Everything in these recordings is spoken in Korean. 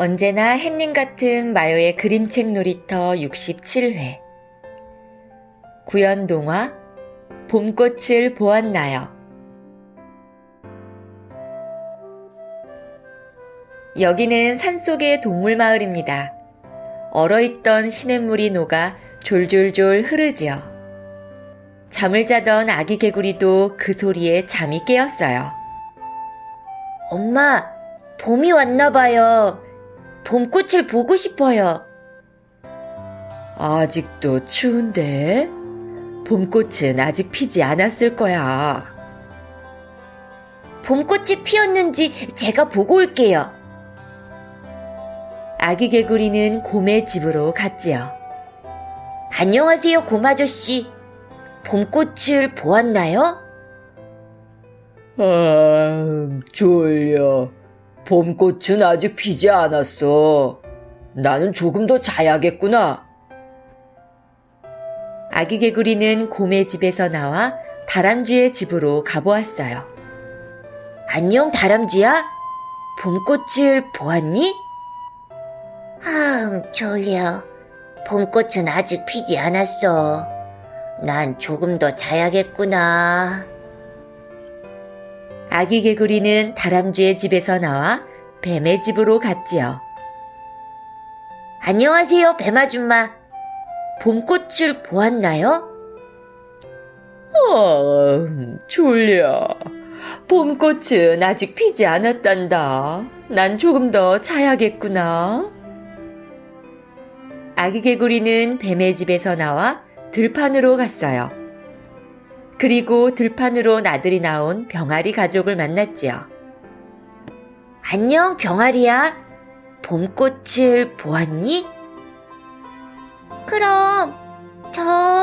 언제나 햇님 같은 마요의 그림책 놀이터 67회. 구연동화 봄꽃을 보았나요? 여기는 산속의 동물마을입니다. 얼어있던 시냇물이 녹아 졸졸졸 흐르지요. 잠을 자던 아기 개구리도 그 소리에 잠이 깨었어요. 엄마, 봄이 왔나 봐요. 봄꽃을 보고 싶어요. 아직도 추운데? 봄꽃은 아직 피지 않았을 거야. 봄꽃이 피었는지 제가 보고 올게요. 아기 개구리는 곰의 집으로 갔지요. 안녕하세요, 곰 아저씨. 봄꽃을 보았나요? 아, 졸려. 봄꽃은 아직 피지 않았어. 나는 조금 더 자야겠구나. 아기 개구리는 곰의 집에서 나와 다람쥐의 집으로 가보았어요. 안녕, 다람쥐야? 봄꽃을 보았니? 아, 졸려. 봄꽃은 아직 피지 않았어. 난 조금 더 자야겠구나. 아기 개구리는 다람쥐의 집에서 나와 뱀의 집으로 갔지요. 안녕하세요, 뱀 아줌마. 봄꽃을 보았나요? 아, 졸려. 봄꽃은 아직 피지 않았단다. 난 조금 더 자야겠구나. 아기 개구리는 뱀의 집에서 나와 들판으로 갔어요. 그리고 들판으로 나들이 나온 병아리 가족을 만났지요. 안녕, 병아리야. 봄꽃을 보았니? 그럼 저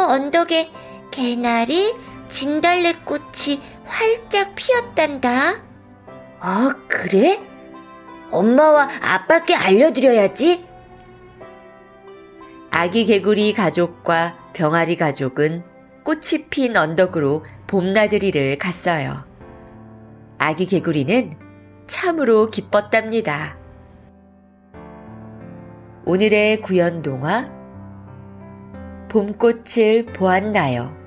언덕에 개나리, 진달래꽃이 활짝 피었단다. 아, 그래? 엄마와 아빠께 알려드려야지. 아기 개구리 가족과 병아리 가족은 꽃이 핀 언덕으로 봄나들이를 갔어요. 아기 개구리는 참으로 기뻤답니다. 오늘의 구연동화 봄꽃을 보았나요?